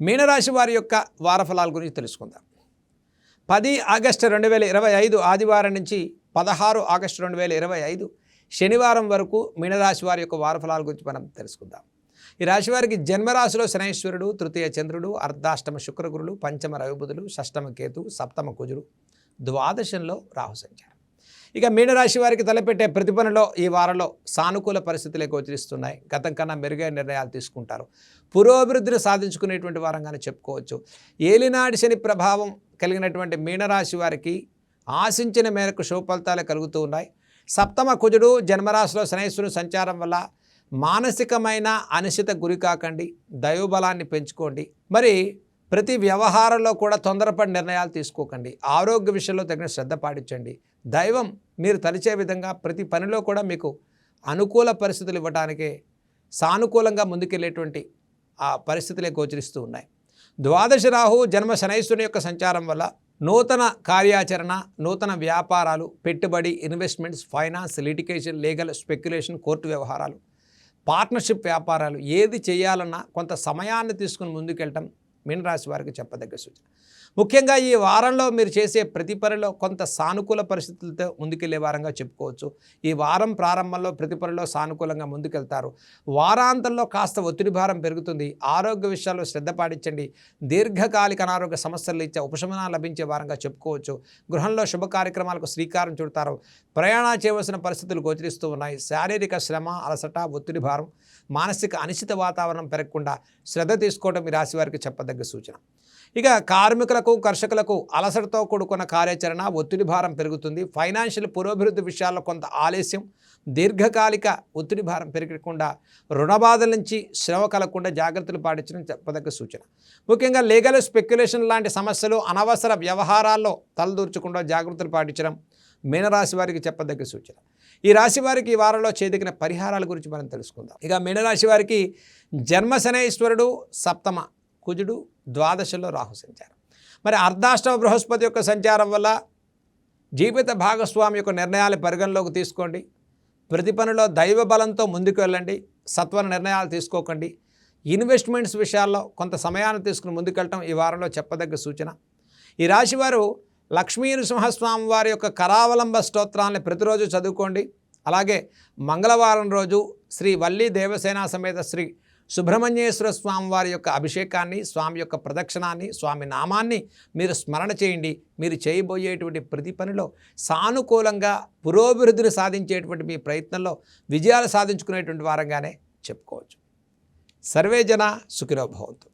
మీనరాశి వారి యొక్క వారఫలాల గురించి తెలుసుకుందాం. పది ఆగస్టు రెండు వేల ఇరవై ఐదు ఆదివారం నుంచి పదహారు ఆగస్టు రెండు వేల ఇరవై ఐదు శనివారం వరకు మీనరాశి వారి యొక్క వారఫలాల గురించి మనం తెలుసుకుందాం. ఈ రాశి వారికి జన్మరాశిలో శనైశ్వరుడు తృతీయ చంద్రుడు అర్ధాష్టమ శుక్రగురులు పంచమ రవిబుధులు షష్టమ కేతు సప్తమ కుజుడు ద్వాదశంలో రాహు సంచారం. ఇక మీనరాశి వారికి తలపెట్టే ప్రతిభనలో ఈ వారంలో సానుకూల పరిస్థితులే గోచరిస్తున్నాయి. గతం కన్నా మెరుగైన నిర్ణయాలు తీసుకుంటారు. పురోభివృద్ధిని సాధించుకునేటువంటి వారంగానే చెప్పుకోవచ్చు. ఏలినాడి శని ప్రభావం కలిగినటువంటి మీనరాశి వారికి ఆశించిన మేరకు శుభఫలితాలు కలుగుతూ ఉన్నాయి. సప్తమ కుజుడు జన్మరాశిలో శనైశ్వరుడు సంచారం వల్ల మానసికమైన అనిశ్చిత గురి కాకండి. దైవబలాన్ని పెంచుకోండి. మరి ప్రతి వ్యవహారంలో కూడా తొందరపడి నిర్ణయాలు తీసుకోకండి. ఆరోగ్య విషయంలో తగిన శ్రద్ధ పాటించండి. దైవం మీరు తలిచే విధంగా ప్రతి పనిలో కూడా మీకు అనుకూల పరిస్థితులు ఇవ్వడానికే సానుకూలంగా ముందుకెళ్ళేటువంటి ఆ పరిస్థితులే గోచరిస్తూ ఉన్నాయి. ద్వాదశ రాహు జన్మ శనైశ్వరుని యొక్క సంచారం వల్ల నూతన కార్యాచరణ నూతన వ్యాపారాలు పెట్టుబడి investments finance litigation legal speculation court వ్యవహారాలు పార్ట్నర్షిప్ వ్యాపారాలు ఏది చేయాలన్నా కొంత సమయాన్ని తీసుకుని ముందుకెళ్ళటం మీనరాశి వారికి చెప్పదగ్గ సూచన. ముఖ్యంగా ఈ వారంలో మీరు చేసే ప్రతి పనిలో కొంత సానుకూల పరిస్థితులతో ముందుకెళ్ళే వారంగా చెప్పుకోవచ్చు. ఈ వారం ప్రారంభంలో ప్రతి పనిలో సానుకూలంగా ముందుకెళ్తారు. వారాంతంలో కాస్త ఒత్తిడి భారం పెరుగుతుంది. ఆరోగ్య విషయాల్లో శ్రద్ధ పాటించండి. దీర్ఘకాలిక అనారోగ్య సమస్యలు ఇచ్చే ఉపశమనం లభించే వారంగా చెప్పుకోవచ్చు. గృహంలో శుభ కార్యక్రమాలకు శ్రీకారం చుడతారు. ప్రయాణాలు చేయవలసిన పరిస్థితులు గోచరిస్తూ ఉన్నాయి. శారీరక శ్రమ అలసట ఒత్తిడి భారం మానసిక అనిశ్చిత వాతావరణం పెరగకుండా శ్రద్ధ తీసుకోవడం ఈ రాశి వారికి చెప్పదగ్గ సూచన. ఇక రైతులకు కర్షకులకు అలసటతో కూడుకున్న కార్యాచరణ ఒత్తిడి భారం పెరుగుతుంది. ఫైనాన్షియల్ పురోభివృద్ధి విషయాల్లో కొంత ఆలస్యం. దీర్ఘకాలిక ఒత్తిడి భారం పెరగకుండా రుణబాధల నుంచి శ్రమ కలగకుండా జాగ్రత్తలు పాటించడం చెప్పదగ్గ సూచన. ముఖ్యంగా లీగల్ స్పెక్యులేషన్ లాంటి సమస్యలు అనవసర వ్యవహారాల్లో తలదూర్చకుండా జాగ్రత్తలు పాటించడం మీనరాశి వారికి చెప్పదగ్గ సూచన. ఈ రాశి వారికి ఈ వారంలో చేదిగిన పరిహారాల గురించి మనం తెలుసుకుందాం. ఇక మీనరాశి వారికి జన్మశనేశ్వరుడు సప్తమ కుజుడు ద్వాదశలో రాహు సంచారం. మరి అర్ధాష్టమ బృహస్పతి యొక్క సంచారం వల్ల జీవిత భాగస్వామి యొక్క నిర్ణయాలు పరిగణలోకి తీసుకోండి. ప్రతి పనిలో దైవ బలంతో ముందుకు వెళ్ళండి. సత్వర నిర్ణయాలు తీసుకోకండి. ఇన్వెస్ట్మెంట్స్ విషయాల్లో కొంత సమయాన్ని తీసుకుని ముందుకెళ్ళటం ఈ వారంలో చెప్పదగ్గ సూచన. ఈ రాశివారు లక్ష్మీ నృసింహస్వామి వారి యొక్క కరావలంబ స్తోత్రాన్ని ప్రతిరోజు చదువుకోండి. అలాగే మంగళవారం రోజు శ్రీ వల్లి దేవసేన సమేత శ్రీ సుబ్రహ్మణ్యేశ్వర స్వామి వారి యొక్క అభిషేకాన్ని స్వామి యొక్క ప్రదక్షిణాన్ని స్వామి నామాన్ని మీరు స్మరణ చేయండి. మీరు చేయబోయేటువంటి ప్రతి పనిలో సానుకూలంగా పురోభివృద్ధిని సాధించేటువంటి మీ ప్రయత్నంలో విజయాలు సాధించుకునేటువంటి వారంగానే చెప్పుకోవచ్చు. సర్వే జన సుఖినో భవంతు.